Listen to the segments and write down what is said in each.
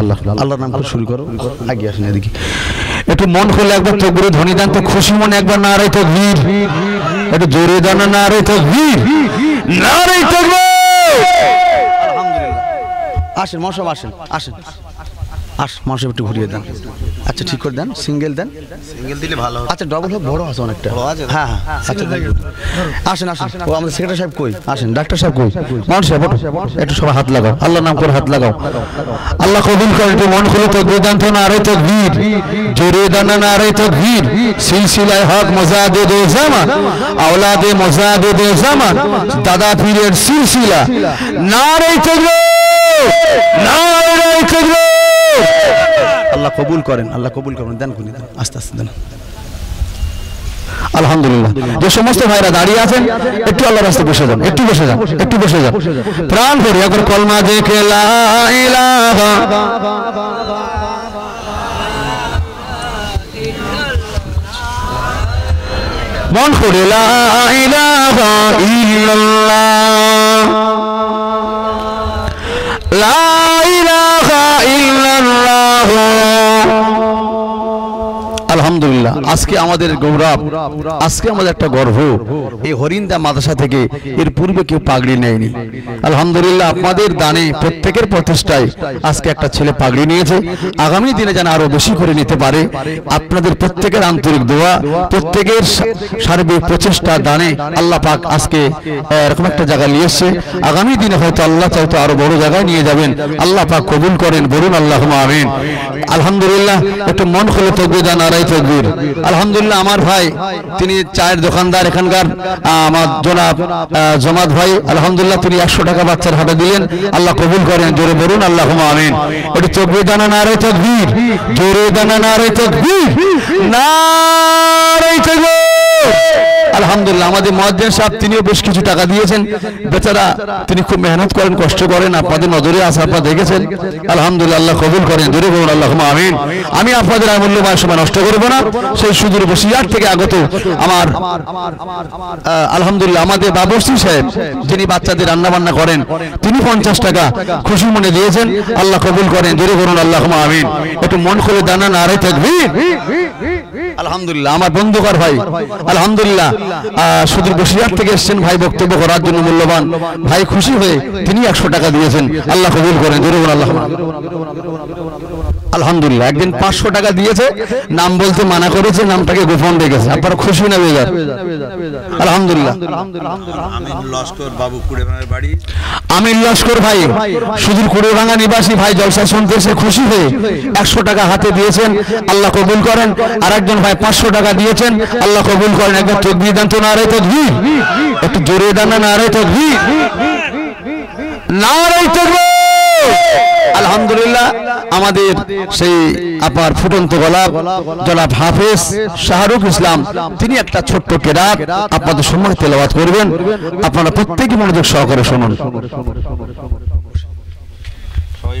আল্লাহ আল্লাহর নাম শুরু করো। আগে আসেন এদিকে। একটু মন খুলে একবার তকবিরে ধ্বনি দেন তো খুশি মনে একবার না রাই তকবীর একটু জোরে দানা না রাই তকবীর না রাই তকবীর আলহামদুলিল্লাহ। আসেন মশাব আসেন আসেন। আস মশাব একটু ঘুরিয়ে দেন। আচ্ছা ঠিক করে দেন। সিঙ্গেল দেন? সিঙ্গেল দিলে ভালো আচ্ছা ডবল হোক বড় আছে অনেকটা। হ্যাঁ হ্যাঁ আচ্ছা আসেন আসেন। ও আমাদের সেক্রেটারি সাহেব কই? আসেন ডাক্তার সাহেব কই? মানুষ সাহেব একটু সবাই হাত লাগাও। আল্লাহ নাম করে হাত লাগাও। আল্লাহ কবুল করে একটু মন খুলে তো বেদান্ত না আরে তো ভিড়। জোরে দানা না আরে তো ভিড়। সিলসিলায় হক দে জামান আওলাদে মজাদে দে জামান দাদা পীরের সিলসিলা। না রে চগলো না আল্লাহ কবুল করেন, আল্লাহ কবুল করেন। দেন খুনি, দেন। আস্তে আস্তে, দেন। আলহামদুলিল্লাহ। যে সমস্ত ভাইরা দাঁড়িয়ে আছেন, একটু আল্লাহ বসে যান, একটু বসে যান, একটু বসে যান। প্রাণ এখন কলমা দেখে মন করে লা ইলাহা ইল্লাল্লাহ। লা আলহামদুলিল্লাহ, আজকে আমাদের গৌরব, আজকে আমাদের একটা গর্ব। এই হরিন্দা মাদ্রাসা থেকে এর পূর্বে কেউ পাগড়ি নেয়নি। আলহামদুলিল্লাহ, আপনাদের দানে প্রত্যেকের প্রচেষ্টায় আজকে একটা ছেলে পাগড়ি নিয়েছে। আগামী দিনে যেন আরও বেশি করে নিতে পারে, আপনাদের প্রত্যেকের আন্তরিক দোয়া, প্রত্যেকের সার্বিক প্রচেষ্টা দানে আল্লাহ পাক আজকে এরকম একটা জায়গায় নিয়ে এসছে। আগামী দিনে হয়তো আল্লাহ চাইতো আরও বড় জায়গায় নিয়ে যাবেন। আল্লাহ পাক কবুল করেন, বলুন আল্লাহ আমিন। আলহামদুলিল্লাহ, একটু মন খুলে তকবির দান, আড়াই তকবির। আলহামদুলিল্লাহ, আমার ভাই, তিনি চায়ের দোকানদার এখানকার আমার জনাব জমাত ভাই, আলহামদুলিল্লাহ, তিনি একশো টাকা বাচ্চার হাতে দিলেন। আল্লাহ কবুল করেন, জোরে বলুন আল্লাহ আমিন। একটু তকবির দানা না রে তকবীর? জোরে দানা না রে তকবীর? না রে তকবির! আলহামদুলিল্লাহ, আমাদের মহাদ্দিন সাহেব, তিনিও বেশ কিছু টাকা দিয়েছেন। বেচারা, তিনি খুব মেহনত করেন, কষ্ট করেন, আপনাদের নজরে আসা আপনারা দেখেছেন। আলহামদুলিল্লাহ, আল্লাহ কবুল করেন, দূরে বলুন আল্লাহ আমিন। আমি আপনাদের আর মূল্যবান সময় নষ্ট করব না। সেই সুদূর বসিয়ার থেকে আগত আমার আলহামদুলিল্লাহ, আমাদের বাবরসি সাহেব, যিনি বাচ্চাদের রান্না বান্না করেন, তিনি পঞ্চাশ টাকা খুশি মনে দিয়েছেন। আল্লাহ কবুল করেন, দূরে বলুন আল্লাহ আমিন। একটু মন খুলে দানা নারে থাকবি আলহামদুলিল্লাহ আমার বন্ধুকর ভাই আলহামদুলিল্লাহ। আহ, সুদূর বসিরহাট থেকে এসেছেন ভাই বক্তব্য করার জন্য মূল্যবান। ভাই খুশি হয়ে তিনি একশো টাকা দিয়েছেন। আল্লাহ কবুল করেন জরুর আল্লাহ। আলহামদুলিল্লাহ একদিন পাঁচশো টাকা দিয়েছে নাম বলতে মানা করেছে নামটাকে গোপন রেখেছে। আপনারা খুশি না বেজার? আলহামদুলিল্লাহ। আমি লস্কর বাবু কুড়েমানের বাড়ি। আমির লস্কর ভাই সুদূর নিবাসী ভাই জলসা শুনতে এসে খুশি হয়ে একশো টাকা হাতে দিয়েছেন আল্লাহ কবুল করেন। আর একজন ভাই পাঁচশো টাকা দিয়েছেন আল্লাহ কবুল করেন। একবার তকবির দেন তো না রে তকবির। একটু জোরে দেন না রে তকবির। না রে আলহামদুলিল্লাহ, আমাদের সেই আপনার ফুটন্ত গোলাপ জনাব হাফেজ শাহরুখ ইসলাম, তিনি একটা ছোট্ট কেরাত আপনাদের সম্মান তেলাওয়াত করবেন। আপনারা প্রত্যেকে মনোযোগ সহকারে শুনুন। সবাই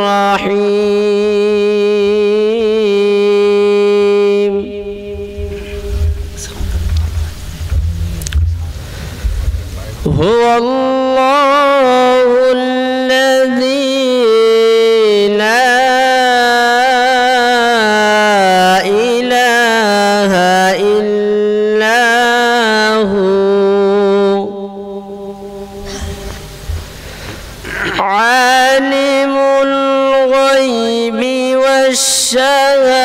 هو الله الذي لا إله إلا هو. عالم الغيب والشهادة.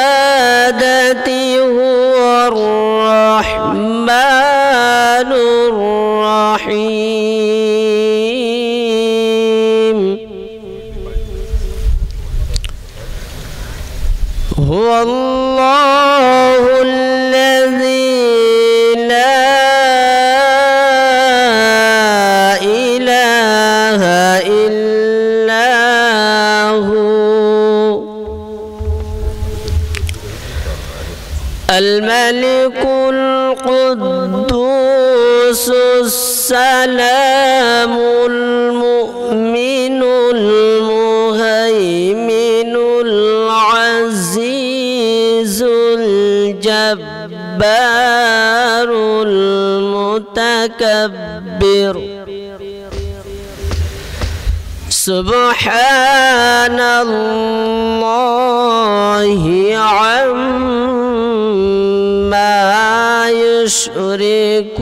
السلام المؤمن المهيمن العزيز الجبار المتكبر. سبحان الله عما يشركون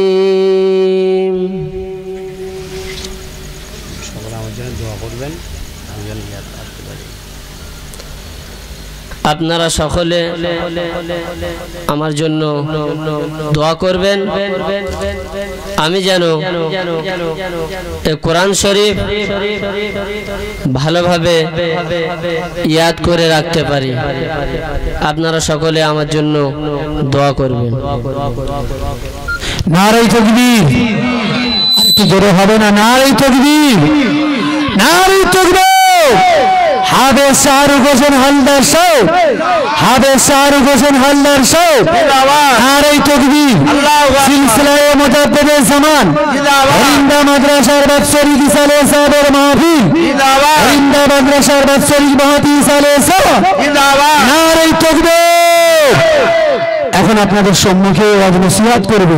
করবেন আমি পারি। আপনারা সকলে আমার জন্য দোয়া করবেন। আমি যেন কোরআন শরীফ ভালোভাবে ইয়াদ করে রাখতে পারি। আপনারা সকলে আমার জন্য দোয়া করবেন। নারাই তকবীর। জোরে হবে না নারাই তকবীর। নারাই তকবীর হাবে শাহরুখ হোসেন হালদার সৌ হাবে শাহরুখ হোসেন হালদার সৌ নারাই তকবীর সিলসিলায়ে মুজাদ্দিদে জামান। হরিন্দা মাদ্রাসার বাৎসরিক সালে সাহেবের মাহফিল। হরিন্দা মাদ্রাসার বাৎসরিক মাহফিল সালে সাহেব। নারাই তকবীর এখন আপনাদের সম্মুখে ওয়াজ নসিহত করবে।